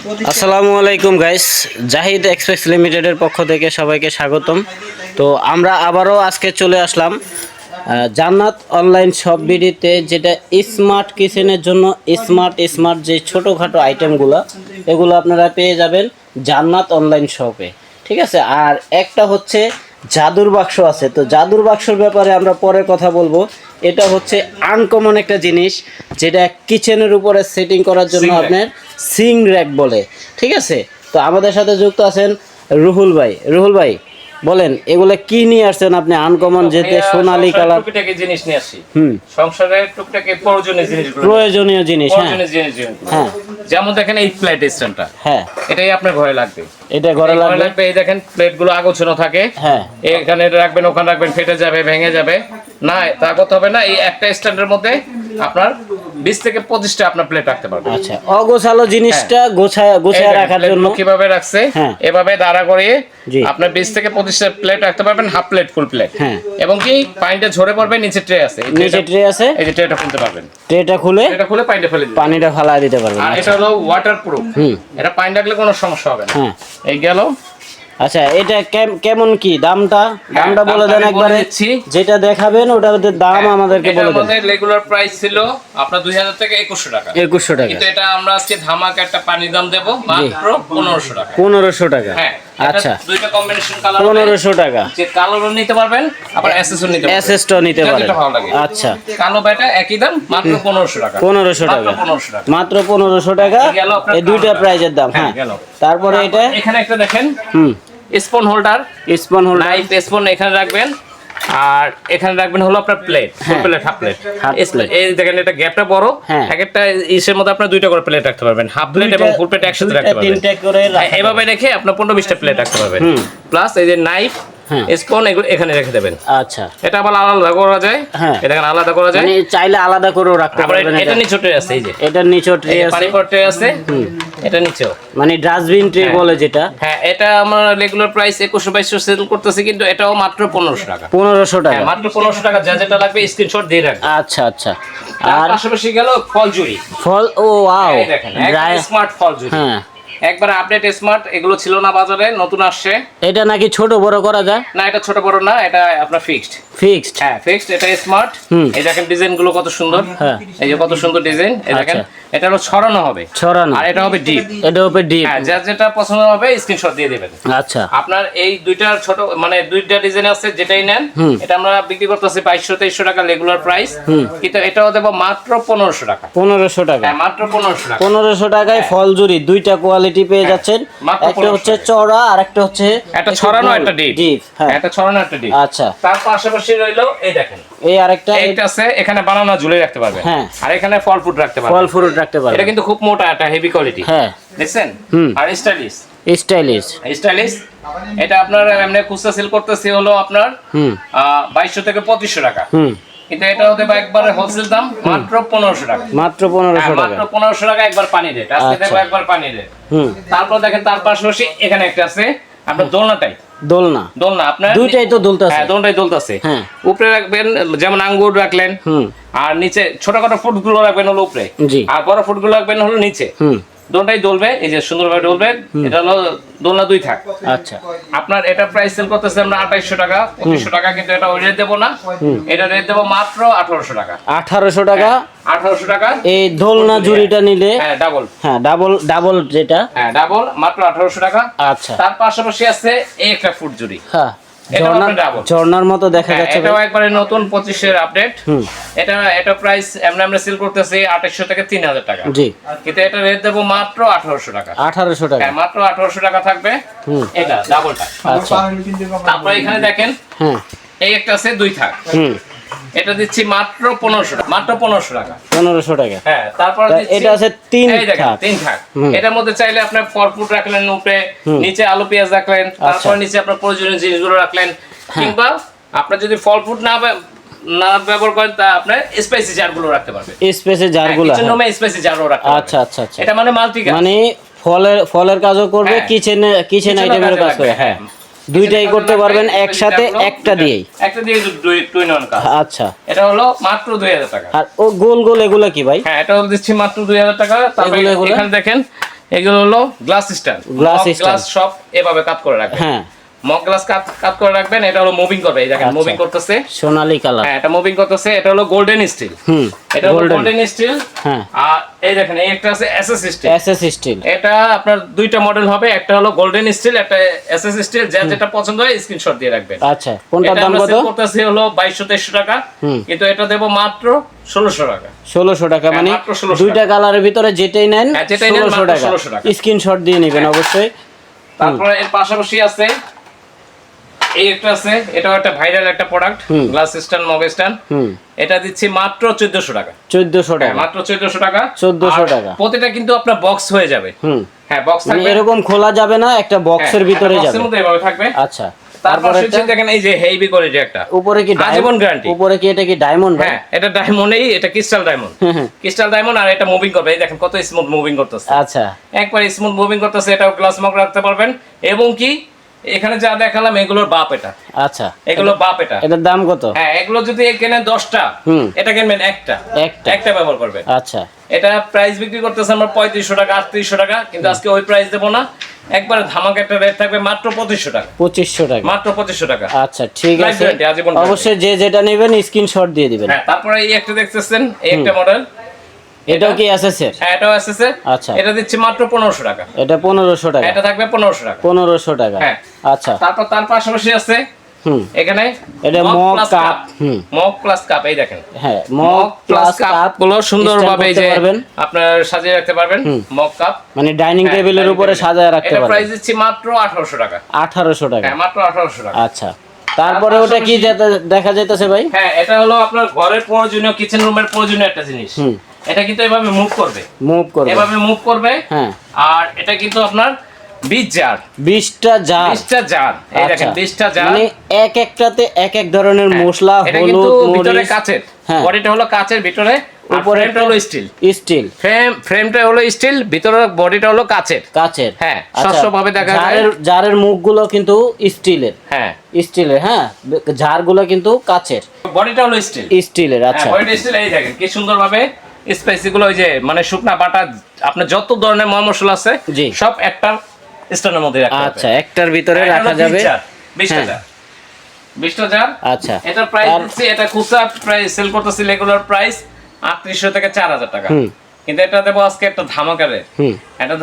আসসালামু আলাইকুম guys Zahid express লিমিটেডের পক্ষ থেকে সবাইকে স্বাগতম। তো আমরা আবারও আজকে চলে আসলাম জান্নাত অনলাইন শপ বিডিতে, যেটা স্মার্ট কিচেনের জন্য স্মার্ট স্মার্ট যে ছোটোখাটো আইটেমগুলো এগুলো আপনারা পেয়ে যাবেন জান্নাত অনলাইন শপে ঠিক আছে? আর একটা হচ্ছে জাদুর বাক্স আছে। তো জাদুর বাক্সর ব্যাপারে আমরা পরে কথা বলব। এটা হচ্ছে আনকমন একটা জিনিস যেটা কিচেনের উপরে সেটিং করার জন্য আপনার সিং র্যাক বলে। ঠিক আছে? তো আমাদের সাথে যুক্ত আছেন রুহুল ভাই। রুহুল ভাই বলেন এগুলো কি নিয়ে আসছেন আপনি? আনকমন যেতে সোনালী কালার। টুকিটাকি জিনিস নিয়ে আসি। হুম। সংসারের টুকটাকে প্রয়োজনীয় জিনিসগুলো প্রয়োজনীয় জিনিস হ্যাঁ। প্রয়োজনীয় জিনিস হ্যাঁ। যেমন দেখেন এই প্লেট স্ট্যান্ডটা হ্যাঁ। এটাই আপনার ঘরে লাগবে। এটা ঘরে লাগবে। লাগবে এই দেখেন প্লেটগুলো আগোছানো থাকে। হ্যাঁ। এখানে রাখবেন ওখানে রাখবেন ফেটে যাবে ভেঙে যাবে। না তা করতে হবে না এই একটা স্ট্যান্ডের মধ্যে আপনার বিশ থেকে পঁচিশটা আপনার প্লেট রাখতে পারবেন। আচ্ছা অগোছালো জিনিসটা গোছায় গোছায় রাখার জন্য কীভাবে রাখছে? হ্যাঁ। এভাবে দাঁড়া করিয়ে আপনার বিশ থেকে পঁচিশটা প্লেট রাখতে পারবেন হাফ প্লেট ফুল প্লেট হ্যাঁ। এবং কি পানিটা ঝরে পড়বে নিচে ট্রে আছে। নিচে ট্রে আছে। এই যে ট্রেটা খুলতে পারবেন। ট্রেটা খুলে এটা খুলে পানিটা ফেলে পানিটা ফালায় দিতে পারবেন। আর এটা হলো ওয়াটার প্রুফ হুম। এটা পানি রাখলে কোনো সমস্যা হবে না। হ্যাঁ। এই গেল। আচ্ছা এটা কেমন কি দামটা? দামটা বলে দেন একবারে। দিচ্ছি। যেটা দেখাবেন ওটার দাম আমাদেরকে বলে দেন। আমাদের রেগুলার প্রাইস ছিল আপনার দুই হাজার থেকে একুশশো টাকা। একুশশো টাকা। কিন্তু এটা আমরা আজকে ধামাকা একটা পানির দাম দেবো মাত্র পনেরোশো টাকা। পনেরোশো টাকা। হ্যাঁ আচ্ছা। দুইটা কম্বিনেশন কালার পনেরোশো টাকা। যে কালোরও নিতে পারবেন আবার এসএসও নিতে পারবেন। এসএসটা নিতে পারবেন পারেন। ভালো লাগে। আচ্ছা। কালো ব্যাটা একই দাম মাত্র পনেরোশো টাকা। পনেরোশো মাত্র টাকা। পনেরোশো টাকা। মাত্র পনেরোশো টাকা। এই দুইটা প্রাইজের দাম হ্যাঁ, হ্যাঁ। তারপরে এটা? এখানে একটা দেখেন। হুম। Spoon holder spoon holder. Knife spoon এখানে রাখবেন। আর এখানে রাখবেন হলো আপনার প্লেট। Plate half plate. এই দেখেন এটা গ্যাপটা বড়। হ্যাঁ। এক একটা ইসের মধ্যে আপনার দুইটা করে প্লেট রাখতে পারবেন। হাফ প্লেট এবং ফুল প্লেট একসাথে রাখতে পারবেন। তিনটে করে হ্যাঁ, এভাবে রেখে আপনার পনেরো বিশটা প্লেট রাখতে পারবেন। প্লাস এই যে নাইফ হ্যাঁ। স্পুন এগুলো এখানে রেখে দেবেন। আচ্ছা। এটা আবার আলাদা করা যায়। হ্যাঁ। এটা আলাদা করা যায়। মানে চাইলে আলাদা করেও রাখতে পারবেন এটা এটা নিচে ট্রে আছে এই যে। এটার নিচেও ট্রে আছে। পানি ট্রে আছে। এটা নিচেও। মানে ডাস্টবিন ট্রে হ্যাঁ। বলে যেটা। হ্যাঁ এটা আমরা রেগুলার প্রাইস সেল করতেছি কিন্তু এটাও মাত্র টাকা। পনেরোশো হ্যাঁ টাকা মাত্র টাকা যা যেটা লাগবে স্ক্রিনশট দিয়ে রাখবেন। আচ্ছা আচ্ছা। আর পাশাপাশি গেল ফল জুড়ি ফল ও ওয়াও দেখেন স্মার্ট ফল জুড়ি হ্যাঁ। একবার আপডেট স্মার্ট এগুলো ছিল না বাজারে নতুন আসছে। এটা নাকি ছোট বড় করা যায়? না এটা ছোট বড় না এটা আপনার ফিক্সড ফিক্সড হ্যাঁ ফিক্সড এটা স্মার্ট। এই দেখেন ডিজাইনগুলো কত সুন্দর। হ্যাঁ। এই যে কত সুন্দর ডিজাইন এই দেখেন। এটা হলো ছড়ানো হবে। ছড়ানো। আর এটা হবে ডিপ এটা উপরে ডিপ হ্যাঁ যেটা পছন্দ হবে স্ক্রিনশট দিয়ে দেবেন। আচ্ছা। আপনার এই দুইটার ছোট মানে দুইটা ডিজাইন আছে যেটাই নেন এটা আমরা বিক্রি করতেছি বাইশশো তেইশশো টাকা রেগুলার প্রাইস কিন্তু এটাও দেবো মাত্র পনেরোশো টাকা। পনেরোশো টাকা। হ্যাঁ মাত্র পনেরোশো টাকা। পনেরোশো টাকায় ফল জুড়ি দুইটা কোয়ালিটি পেয়ে যাচ্ছেন। হ্যাঁ, মাত্র একটা হচ্ছে চড়া আর একটা হচ্ছে একটা ছড়ানো একটা ডিপ ডিপ হ্যাঁ। একটা ছড়ানো একটা ডিপ আচ্ছা। তার পাশাপাশি রইল এই দেখেন। এই আরেকটা এইটা আছে এখানে বানানা ঝুলে রাখতে পারবেন। হ্যাঁ। আর এখানে ফল ফুড রাখতে ফল পারবেন রাখতে এটা কিন্তু খুব মোটা একটা হেভি কোয়ালিটি হ্যাঁ। দেখছেন? আর স্টাইলিশ স্টাইলিশ স্টাইলিশ এটা আপনার এমনি খুচরা সেল করতেছি হলো আপনার হুম। বাইশশো থেকে পঁচিশশো টাকা। হুম। কিন্তু এটা হতে পারে একবারে হোলসেল দাম মাত্র পনেরোশো টাকা। মাত্র পনেরোশো হ্যাঁ, টাকা। মাত্র পনেরোশো টাকা একবার পানি রেট আজকে আচ্ছা। দেবো একবার পানি রেট হুম। তারপর দেখেন তার পাশাপাশি এখানে একটা আছে আপনার দোলনাটাই। দোলনা। দোলনা আপনার দুইটাই তো দুলতাছে। হ্যাঁ দোলনাটাই দোলতাছে। হ্যাঁ। উপরে রাখবেন যেমন আঙ্গুর রাখলেন। হুম। আর নিচে ছোটখাটো ফুডগুলো রাখবেন হলো উপরে। আর বড় ফুডগুলো রাখবেন হলো নিচে। হুম। দোলনাটাই দোলবে এই যে সুন্দরভাবে দোলবে এটা হলো দোলনা দুই থাক। আচ্ছা। আপনার এটা প্রাইস সেল করতেছে আমরা আঠাইশশো টাকা পঁচিশশো টাকা কিন্তু এটা ওই রেট দেবো না। এটা রেট দেবো মাত্র আঠারোশো টাকা। আঠারোশো টাকা। আঠারোশো টাকা। এই দোলনা ঝুড়িটা নিলে হ্যাঁ ডাবল হ্যাঁ ডাবল ডাবল যেটা। হ্যাঁ ডাবল মাত্র আঠারোশো টাকা। আচ্ছা। তার পাশাপাশি আছে এই একটা ফুড জুড়ি। হ্যাঁ। ঝর্ণার মতো দেখা হ্যাঁ, যাচ্ছে এটাও একবারে নতুন পঁচিশের আপডেট এটা এটা প্রাইস আমরা আমরা সেল করতেছি 2800 থেকে তিন হাজার টাকা। জি। কিন্তু এটা রেট দেবো মাত্র আঠারোশো টাকা। আঠারোশো টাকা। হ্যাঁ মাত্র আঠারোশো টাকা থাকবে। এটা ডাবলটা আচ্ছা তারপর এখানে দেখেন হ্যাঁ। এই একটা আছে দুই থাক। হুম। এটা দিচ্ছি মাত্র পনেরোশো মাত্র পনেরোশো টাকা পনেরোশো টাকা হ্যাঁ তারপর এটা আছে তিন। তিন থাক এটার মধ্যে চাইলে আপনি ফল ফ্রুট রাখলেন উপরে নিচে আলু পেঁয়াজ রাখলেন তারপর আচ্ছা। নিচে আপনার প্রয়োজনীয় জিনিসগুলো রাখলেন হ্যাঁ। কিংবা আপনার যদি ফল ফ্রুট না না ব্যবহার করেন তা আপনার স্পাইসি জারগুলো রাখতে পারবেন স্পেসে জারগুলা কিচেন হ্যাঁ। রুমে স্পাইসি জারও রাখতে আচ্ছা আচ্ছা আচ্ছা এটা মানে মাল্টি মানে ফলের ফলের কাজও করবে হ্যাঁ। কিচেনে কিচেন আইটেমের কাজ করে হ্যাঁ হ্যাঁ। দুইটাই করতে পারবেন একসাথে একটা দিয়েই। একটা দিয়ে দুই দুই নন কাজ আচ্ছা। এটা হলো মাত্র দুই হাজার টাকা। আর ও গোল গোল এগুলো কি ভাই? হ্যাঁ এটা হলো দিচ্ছি মাত্র দুই হাজার টাকা। তারপরে? এখানে দেখেন এগুলো হলো glass stand glass stand glass সব এভাবে কাট করে রাখবেন। হ্যাঁ। মক গ্লাস কাট কাট করে রাখবেন এটা হলো মুভিং করবে এই দেখেন আচ্ছা। মুভিং করতেছে। সোনালী কালার হ্যাঁ এটা মুভিং করতেছে এটা হলো গোল্ডেন স্টিল হুম এটা হলো গোল্ডেন স্টিল হ্যাঁ। আর এই দেখেন এই একটা আছে এসএস স্টিল এসএস স্টিল এটা আপনার দুইটা মডেল হবে একটা হলো গোল্ডেন স্টিল একটা এসএস স্টিল যার যেটা পছন্দ হয় স্ক্রিনশট দিয়ে রাখবেন। আচ্ছা কোনটার দাম কত? করতেছি হলো বাইশশো তেইশশো টাকা। হুম। কিন্তু এটা দেবো মাত্র ষোলোশো টাকা। ষোলোশো টাকা হ্যাঁ, মানে দুইটা কালারের ভিতরে যেটাই নেন হ্যাঁ, যেটাই নেন, ষোলোশো মাত্র 1600 টাকা। স্ক্রিনশট দিয়ে নেবেন অবশ্যই। তারপরে এর পাশাপাশি আছে এই একটা আছে এটাও একটা ভাইরাল একটা product glass stand mug stand এটা দিচ্ছি মাত্র টাকা। হ্যাঁ টাকা। মাত্র টাকা। 1400 টাকা। প্রতিটা কিন্তু আপনার বক্স হয়ে যাবে। হুম। হ্যাঁ বক্স মানে থাকবে। এরকম খোলা যাবে না একটা বক্সের হ্যাঁ, ভিতরে যাবে। মধ্যে এভাবে থাকবে। আচ্ছা। তারপরে হচ্ছে দেখেন এই যে হেভি করে একটা। উপরে কি আজীবন। উপরে কি এটা কি ডায়মন্ড হ্যাঁ এটা ডায়মন্ডেই এটা ক্রিস্টাল ডায়মন্ড। ক্রিস্টাল ডায়মন্ড আর এটা মুভিং করবে। এই দেখেন কত স্মুথ মুভিং করতেছে। আচ্ছা। একবার স্মুথ মুভিং করতেছে এটাও গ্লাস মগ রাখতে পারবেন। এবং কি? এখানে যা দেখালাম এগুলোর বাপ এটা। আচ্ছা। এগুলো বাপ এটা। এটার দাম কত? হ্যাঁ এগুলো যদি কেনেন দশটা এটা কিনবেন একটা। একটা। একটা ব্যবহার করবেন। আচ্ছা। এটা প্রাইস বিক্রি করতেছে আমরা পঁয়ত্রিশশো টাকা আটত্রিশশো টাকা কিন্তু আজকে ওই প্রাইস দেবো না। একবারে ধামাকা একটা রেট থাকবে মাত্র পঁচিশশো টাকা। পঁচিশশো টাকা। মাত্র পঁচিশশো টাকা। আচ্ছা ঠিক আছে। অবশ্যই যে যেটা নেবেন স্ক্রিনশট দিয়ে দিবেন। হ্যাঁ তারপরে এই একটা দেখতেছেন এই একটা মডেল এটাও কি এসএসের হ্যাঁ এটাও এসেছে আচ্ছা। এটা দিচ্ছি মাত্র পনেরোশো টাকা। এটা পনেরোশো টাকা। এটা থাকবে পনেরোশো টাকা। পনেরোশো টাকা। হ্যাঁ। আচ্ছা। তারপর তার পাশাপাশি আছে হুম। এখানে এটা মগ কাপ হুম। মগ প্লাস কাপ এই দেখেন। হ্যাঁ মগ মগ প্লাস কাপগুলো সুন্দরভাবে এই যে পারবেন। আপনার সাজিয়ে রাখতে পারবেন। মগ কাপ মানে ডাইনিং হ্যাঁ, টেবিলের উপরে। সাজায় রাখতে এটা প্রাইস দিচ্ছি মাত্র আঠারোশো টাকা। আঠারোশো টাকা। হ্যাঁ মাত্র আঠারোশো টাকা। আচ্ছা। তারপরে ওটা কি দেখা যাইতেছে ভাই? হ্যাঁ এটা হলো আপনার ঘরের প্রয়োজনীয় কিচেন রুমের প্রয়োজনীয় একটা জিনিস। হুম। এটা কিন্তু এভাবে মুভ করবে। মুভ করবে। এভাবে মুভ করবে। হ্যাঁ। আর এটা কিন্তু আপনার বিশ জার বিশটা জার বিশটা জার এই দেখেন আচ্ছা। বিশটা জার মানে এক একটাতে এক এক ধরনের মশলা এটা কিন্তু ভিতরে কাচের। হ্যাঁ। বডিটা হলো কাচের ভিতরে উপরে উপরে হলো স্টিল স্টিল ফ্রেম ফ্রেমটা হলো স্টিল ভিতরে বডিটা হলো কাচের। কাচের। হ্যাঁ, আচ্ছা, স্বচ্ছভাবে দেখা যায়। জারের জারের মুখগুলো কিন্তু স্টিলের হ্যাঁ। স্টিলের হ্যাঁ। ঝাড়গুলো কিন্তু কাচের। বডিটা হলো স্টিল স্টিলের আচ্ছা। হ্যাঁ বডিটা স্টিল এই দেখেন কি সুন্দরভাবে স্পাইসি গুলো ওই যে মানে শুকনা বাটা আপনার যত ধরনের ময় মশলা আছে সব একটা স্ট্যান্ডের মধ্যে রাখা আচ্ছা একটার ভিতরে রাখা যাবে। বিশটা হ্যাঁ। জার বিশটা আচ্ছা। এটা প্রাইস এটা খুচরা প্রাইস সেল করতেছি রেগুলার প্রাইস আটত্রিশশো থেকে চার হাজার টাকা। হুম। কিন্তু এটা দেবো আজকে একটা ধামাকা রেট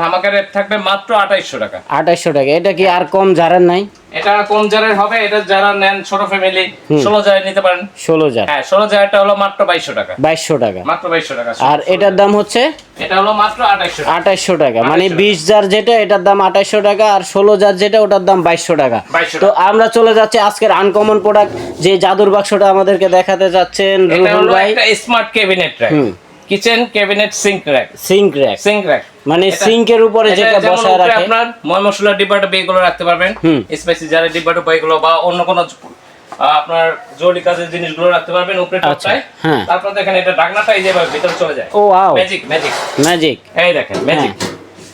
ধামাকা রেট থাকবে মাত্র আঠাইশশো টাকা। আঠাইশশো টাকা। এটা কি আর কম জারের নাই? এটা কম জারের হবে এটা যারা নেন ছোট ফ্যামিলি ষোলো জারের নিতে পারেন। ষোলো জার হ্যাঁ ষোলো জারেরটা হলো মাত্র বাইশশো টাকা। বাইশশো টাকা। মাত্র বাইশশো টাকা আর এটার দাম হচ্ছে? এটা হলো মাত্র আঠাইশশো আঠাইশশো টাকা। মানে বিশ জার যেটা এটার দাম আঠাইশশো টাকা আর ষোলো জার যেটা ওটার দাম বাইশশো টাকা। তো আমরা চলে যাচ্ছি আজকের আনকমন প্রোডাক্ট যে জাদুর বাক্সটা আমাদেরকে দেখাতে যাচ্ছেন এটা রুহুল ভাই। স্মার্ট ক্যাবিনেট হুম। Kitchen cabinet sink rack sink rack sink rack মানে সিঙ্ক সিঙ্কের উপরে যেটা বসায় রাখে। আপনার ময় মশলার ডিব্বাটা বেগুলো রাখতে পারবেন। স্পাইসি জারের ডিব্বাটা বেগুলো বা অন্য কোনো আপনার জরুরি কাজের জিনিসগুলো রাখতে পারবেন উপরে আচ্ছা, টপটায় হ্যাঁ। তারপর দেখেন এটা ঢাকনাটা এই যে এভাবে ভিতরে চলে যায়। ও ওয়াও ম্যাজিক ম্যাজিক ম্যাজিক এই দেখেন ম্যাজিক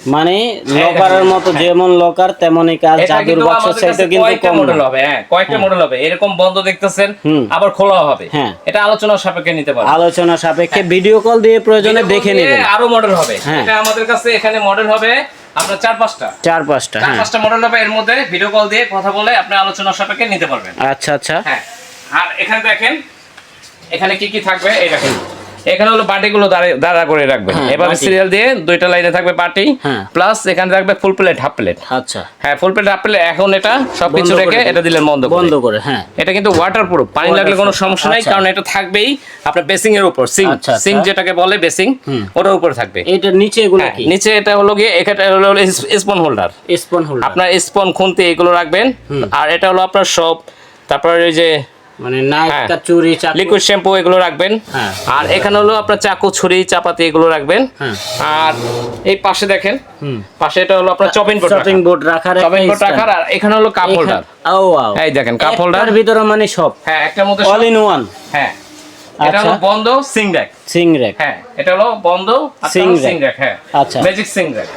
মানে লকারের মতো যেমন লকার তেমনই কাজ জাদুর বাক্স সেটা কিন্তু কম মডেল হবে? হ্যাঁ কয়েকটা মডেল হবে? এরকম বন্ধ দেখতেছেন। আবার খোলাও হবে। হ্যাঁ। এটা আলোচনা সাপেক্ষে নিতে পারবেন আলোচনা সাপেক্ষে ভিডিও কল দিয়ে প্রয়োজনে দেখে নেবেন। আরও মডেল হবে। হ্যাঁ। এটা আমাদের কাছে এখানে মডেল হবে আপনার চার পাঁচটা। চার পাঁচটা চার হ্যাঁ। পাঁচটা মডেল হবে এর মধ্যে ভিডিও কল দিয়ে কথা বলে আপনি আলোচনা সাপেক্ষে নিতে পারবেন। আচ্ছা আচ্ছা। হ্যাঁ। আর এখানে দেখেন এখানে কি কি থাকবে? এই দেখেন। এখানে হলো বাটিগুলো দাঁড়া- করে রাখবেন। হ্যাঁ, এভাবে সিরিয়াল দিয়ে দুইটা লাইনে থাকবে বাটি হ্যাঁ। প্লাস এখানে থাকবে ফুল প্লেট হাফ প্লেট। আচ্ছা। হ্যাঁ ফুল প্লেট হাফ প্লেট এখন এটা সবকিছু রেখে এটা দিলেন বন্ধ বন্ধ করে হ্যাঁ। এটা কিন্তু ওয়াটার প্রুফ পানি লাগলে কোনো সমস্যা নাই আচ্ছা। কারণ এটা থাকবেই আপনার বেসিং এর উপর সিং আচ্ছা, আচ্ছা। সিং যেটাকে বলে বেসিং ওটার উপর থাকবে। এটা নিচে এগুলো হ্যাঁ, কি? নিচে এটা হলো গিয়ে এখানে হলো স্পন হোল্ডার স্পন হোল্ডার আপনার স্পন খুন্তি এগুলো রাখবেন। আর এটা হলো আপনার সব তারপর ওই যে মানে নাইফ হ্যাঁ। চাকু। লিকুইড শ্যাম্পু এগুলো রাখবেন। হ্যাঁ। আর এখানে হলো আপনার চাকু ছুরি চাপাতি এগুলো রাখবেন। হ্যাঁ। আর এই পাশে দেখেন পাশে এটা হলো আপনার চপিং বোর্ড শপিং বোর্ড রাখার চপিং একটা বোর্ড stand। রাখার আর এখানে হলো কাপ হোল্ডার ও ওয়াও এই দেখেন, cup holder। ভিতরে মানে সব। হ্যাঁ একটার মধ্যে অল ইন ওয়ান হ্যাঁ। এটা আচ্ছা। হলো বন্ধ সিং র্যাক সিং র্যাক হ্যাঁ এটা হলো বন্ধ সিং র্যাক হ্যাঁ। আচ্ছা। ম্যাজিক সিং র্যাক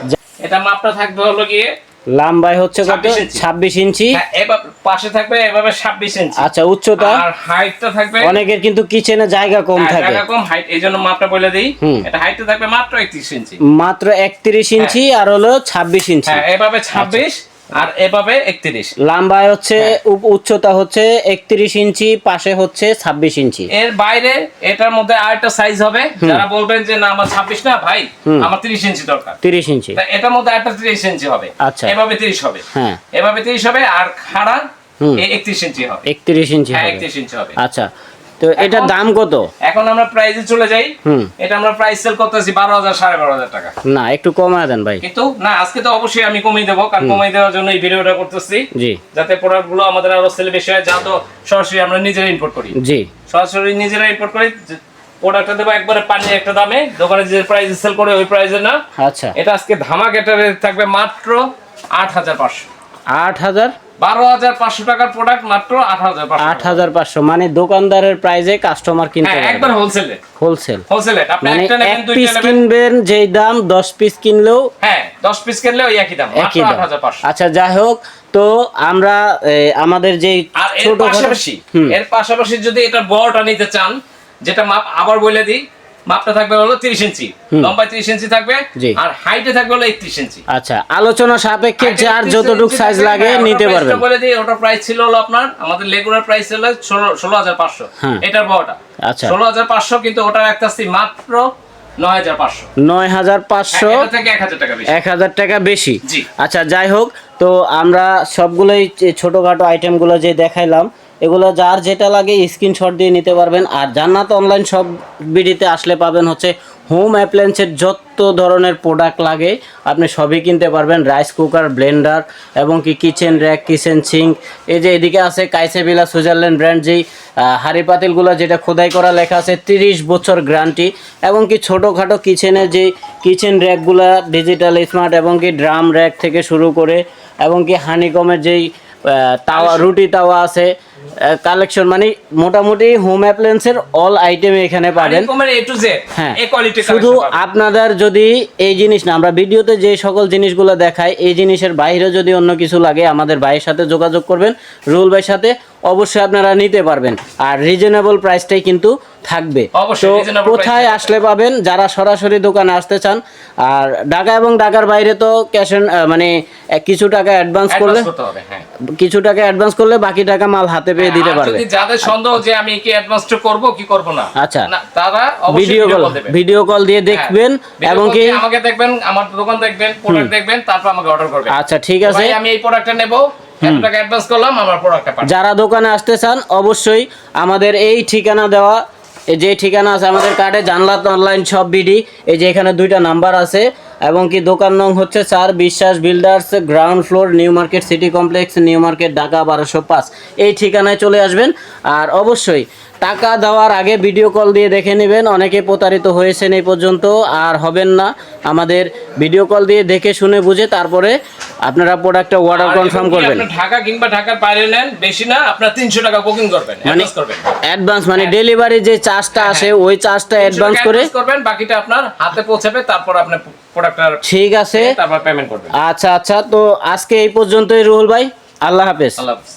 এটা মাপটা থাকবে হলো গিয়ে লম্বাই হচ্ছে কত? 26 ইঞ্চি। এভাবে হ্যাঁ পাশে থাকবে এভাবে ছাব্বিশ ইঞ্চি। আচ্ছা উচ্চতা? আর হাইটটা থাকবে অনেকের কিন্তু কিচেনে জায়গা কম হ্যাঁ, থাকে। জায়গা কম হাইট এইজন্য মাপটা বলে দেই। এটা হাইটটা থাকবে মাত্র একত্রিশ ইঞ্চি। মাত্র একত্রিশ ইঞ্চি আর হলো ছাব্বিশ ইঞ্চি। হ্যাঁ এভাবে ছাব্বিশ আর এভাবে একত্রিশ। লম্বায় হচ্ছে হ্যাঁ। উচ্চতা হচ্ছে একত্রিশ ইঞ্চি পাশে হচ্ছে ছাব্বিশ ইঞ্চি। এর বাইরে এটার মধ্যে আরেকটা সাইজ হবে। যারা বলবেন যে না আমার ছাব্বিশ না ভাই আমার তিরিশ ইঞ্চি দরকার। তিরিশ ইঞ্চি। এটার মধ্যে একটা তিরিশ ইঞ্চি হবে। আচ্ছা। এভাবে তিরিশ হবে। হ্যাঁ। এভাবে তিরিশ হবে আর খাড়া। একত্রিশ ইঞ্চি হবে। একত্রিশ ইঞ্চি হ্যাঁ একত্রিশ ইঞ্চি হবে। আচ্ছা। তো এটার এখন- দাম কত? এখন আমরা প্রাইজে চলে যাই। এটা আমরা প্রাইস সেল করতেছি বারো হাজার সাড়ে বারো হাজার টাকা। না একটু কমায় দেন ভাই। কিন্তু না আজকে তো অবশ্যই আমি কমিয়ে দেবো কারণ কমিয়ে দেওয়ার জন্য এই ভিডিওটা করতেছি। জি। যাতে প্রোডাক্টগুলো আমাদের আরও সেল বেশি হয় যা তো সরাসরি আমরা নিজেরা ইম্পোর্ট করি। জি। সরাসরি নিজেরা ইম্পোর্ট করি প্রোডাক্টটা দেবো একবারে পানি একটা দামে দোকানে যে প্রাইস সেল করে ওই প্রাইসে না। আচ্ছা। এটা আজকে ধামাক এটা থাকবে মাত্র আট হাজার পাঁচশো। আট হাজার বারো হাজার পাঁচশো টাকার প্রোডাক্ট মাত্র আট হাজার আট হাজার পাঁচশো মানে দোকানদারের প্রাইজে কাস্টমার কিনতে হ্যাঁ একবার হোলসেলে হোলসেল হোলসেলে মানে এক পিস কিনবেন যেই দাম দশ পিস কিনলেও হ্যাঁ দশ পিস কিনলে ওই একই দাম একই দাম। আচ্ছা যাই হোক তো আমরা আমাদের যে ছোট পাশাপাশি এর পাশাপাশি যদি এটা বড়টা নিতে চান যেটা মাপ আবার বলে দিই মাপটা থাকবে হলো তিরিশ ইঞ্চি লম্বায় তিরিশ ইঞ্চি থাকবে আর হাইটে থাকবে হলো একত্রিশ ইঞ্চি। আচ্ছা আলোচনা সাপেক্ষে যার 31 যতটুক সাইজ লাগে নিতে বলে দিই ওটার প্রাইস ছিল হলো আপনার আমাদের লেগুলার প্রাইস ছিল ষোলো হাজার পাঁচশো। হ্যাঁ। এটার বড়টা। আচ্ছা। ষোলো হাজার পাঁচশো কিন্তু ওটার একটা মাত্র নয় হাজার পাঁচশো। নয় হাজার পাঁচশো থেকে এক হাজার টাকা বেশি। এক হাজার টাকা বেশি। আচ্ছা যাই হোক তো আমরা সবগুলোই ছোটখাটো আইটেমগুলো যে দেখাইলাম এগুলো যার যেটা লাগে স্ক্রিনশট দিয়ে নিতে পারবেন। আর জান্নাত অনলাইন সব বিডিতে আসলে পাবেন হচ্ছে হোম অ্যাপ্লায়েন্সের যত ধরনের প্রোডাক্ট লাগে, আপনি সবই কিনতে পারবেন। রাইস কুকার ব্লেন্ডার এবং কি কিচেন র্যাক কিচেন সিঙ্ক এই যে এদিকে আছে কাইসেবিলা সুইজারল্যান্ড ব্র্যান্ড যেই হাঁড়ি পাতিলগুলো যেটা খোদাই করা লেখা আছে, তিরিশ বছর গ্যারান্টি এবং কি ছোটোখাটো কিচেনের যে কিচেন র্যাকগুলা ডিজিটাল স্মার্ট এবং কি ড্রাম র্যাক থেকে শুরু করে এবং কি হানিকমের যেই তাওয়া, রুটি তাওয়া আছে। কালেকশন মানে মোটামুটি হোম অ্যাপ্লায়েন্সের অল আইটেম এখানে পাবেন। টু জেড হ্যাঁ শুধু আপনাদের যদি এই জিনিস না আমরা ভিডিওতে যে সকল জিনিসগুলো দেখাই এই জিনিসের বাইরে যদি অন্য কিছু লাগে আমাদের ভাইয়ের সাথে যোগাযোগ করবেন রুল ভাইয়ের সাথে অবশ্যই আপনারা নিতে পারবেন। আর রিজনেবল প্রাইসটাই কিন্তু থাকবে। অবশ্যই, তো কোথায় আসলে পাবেন? যারা সরাসরি দোকানে আসতে চান আর ঢাকা এবং ঢাকার বাইরে তো ক্যাশ মানে কিছু টাকা অ্যাডভান্স করলে হ্যাঁ। কিছু টাকা অ্যাডভান্স করলে বাকি টাকা মাল হাতে পেয়ে দিতে পারবে। যদি যাদের সন্দেহ যে আমি কি অ্যাডভান্সটা করব কি করব না? আচ্ছা। তারা অবশ্যই ভিডিও কল ভিডিও কল দিয়ে হ্যাঁ, দেখবেন এবং কি আমাকে দেখবেন আমার দোকান দেখবেন প্রোডাক্ট দেখবেন তারপর আমাকে অর্ডার করবেন। আচ্ছা ঠিক আছে। আমি এই প্রোডাক্টটা নেব এত টাকা অ্যাডভান্স করলাম আমার প্রোডাক্টটা যারা দোকানে আসতে চান অবশ্যই আমাদের এই ঠিকানা দেওয়া এই যে ঠিকানা আছে আমাদের কার্ডে জানলাত অনলাইন সব বিডি। এই যে এখানে দুইটা নাম্বার আছে। এবং কি দোকান নং হচ্ছে sir Biswas builders, ground floor, new market city complex, new market Dhaka বারোশো পাঁচ। এই ঠিকানায় চলে আসবেন। আর অবশ্যই টাকা দেওয়ার আগে ভিডিও কল দিয়ে দেখে নেবেন। অনেকে প্রতারিত হয়েছেন এই পর্যন্ত, আর হবেন না। আমাদের ভিডিও কল দিয়ে দেখে, শুনে, বুঝে, তারপরে আপনারা প্রোডাক্টটা অর্ডার কনফার্ম করবেন? ঢাকা কিংবা ঢাকার বাইরে নেন বেশি না আপনার 300 টাকা বুকিং করবেন মানে অ্যাডভান্স করবেন। অ্যাডভান্স মানে ডেলিভারি যে চার্জটা আসে ওই চার্জটা 300 অ্যাডভান্স করে করবেন বাকিটা আপনার হাতে পৌঁছাবে তারপর আপনি প্রোডাক্টটা ঠিক আছে। তারপর পেমেন্ট করবেন। আচ্ছা আচ্ছা তো আজকে এই পর্যন্তই রুহুল ভাই আল্লাহ হাফেজ। আল্লাহ হাফেজ।